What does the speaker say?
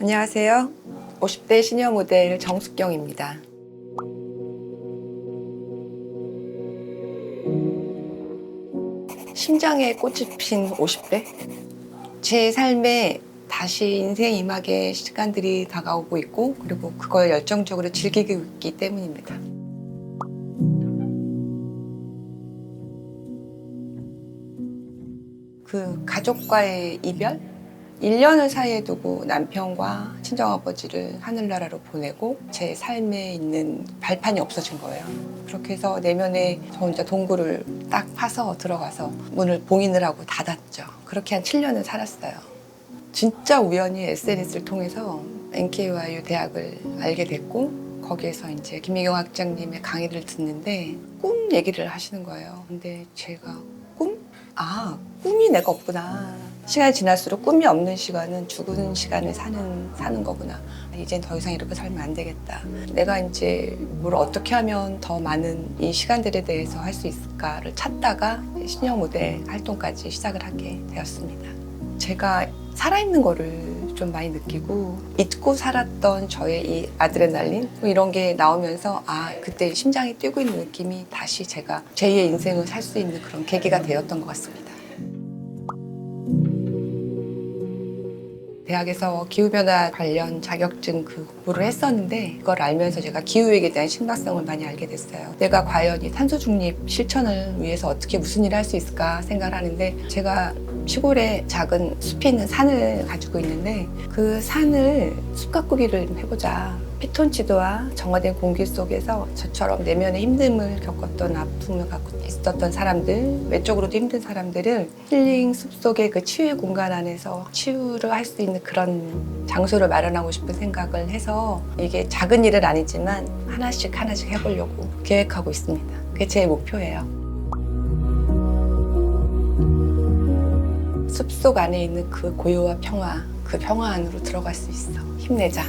안녕하세요. 50대 시니어 모델 정숙경입니다. 심장에 꽃이 핀 50대? 제 삶에 다시 인생 이막의 시간들이 다가오고 있고 그리고 그걸 열정적으로 즐기고 있기 때문입니다. 그 가족과의 이별? 1년을 사이에 두고 남편과 친정아버지를 하늘나라로 보내고 제 삶에 있는 발판이 없어진 거예요. 그렇게 해서 내면에 저 혼자 동굴을 딱 파서 들어가서 문을 봉인을 하고 닫았죠. 그렇게 한 7년을 살았어요. 진짜 우연히 SNS를 통해서 NKYU 대학을 알게 됐고 거기에서 이제 김미경 학장님의 강의를 듣는데 꿈 얘기를 하시는 거예요. 근데 제가 꿈? 아, 꿈이 내가 없구나. 시간이 지날수록 꿈이 없는 시간은 죽은 시간을 사는 사는 거구나. 이젠 더 이상 이렇게 살면 안 되겠다. 내가 이제 뭘 어떻게 하면 더 많은 이 시간들에 대해서 할 수 있을까를 찾다가 시니어 모델 활동까지 시작을 하게 되었습니다. 제가 살아있는 거를 좀 많이 느끼고 잊고 살았던 저의 이 아드레날린 뭐 이런 게 나오면서 아 그때 심장이 뛰고 있는 느낌이 다시 제가 제2의 인생을 살 수 있는 그런 계기가 되었던 것 같습니다. 대학에서 기후변화 관련 자격증 그 공부를 했었는데 그걸 알면서 제가 기후위기에 대한 심각성을 많이 알게 됐어요. 내가 과연 이 탄소 중립 실천을 위해서 어떻게 무슨 일을 할 수 있을까 생각을 하는데 제가 시골에 작은 숲이 있는 산을 가지고 있는데 그 산을 숲 가꾸기를 좀 해보자. 피톤치드와 정화된 공기 속에서 저처럼 내면의 힘듦을 겪었던 아픔을 갖고 있었던 사람들, 외적으로도 힘든 사람들을 힐링 숲 속의 그 치유의 공간 안에서 치유를 할 수 있는 그런 장소를 마련하고 싶은 생각을 해서 이게 작은 일은 아니지만 하나씩 하나씩 해보려고 계획하고 있습니다. 그게 제 목표예요. 숲속 안에 있는 그 고요와 평화, 그 평화 안으로 들어갈 수 있어. 힘내자.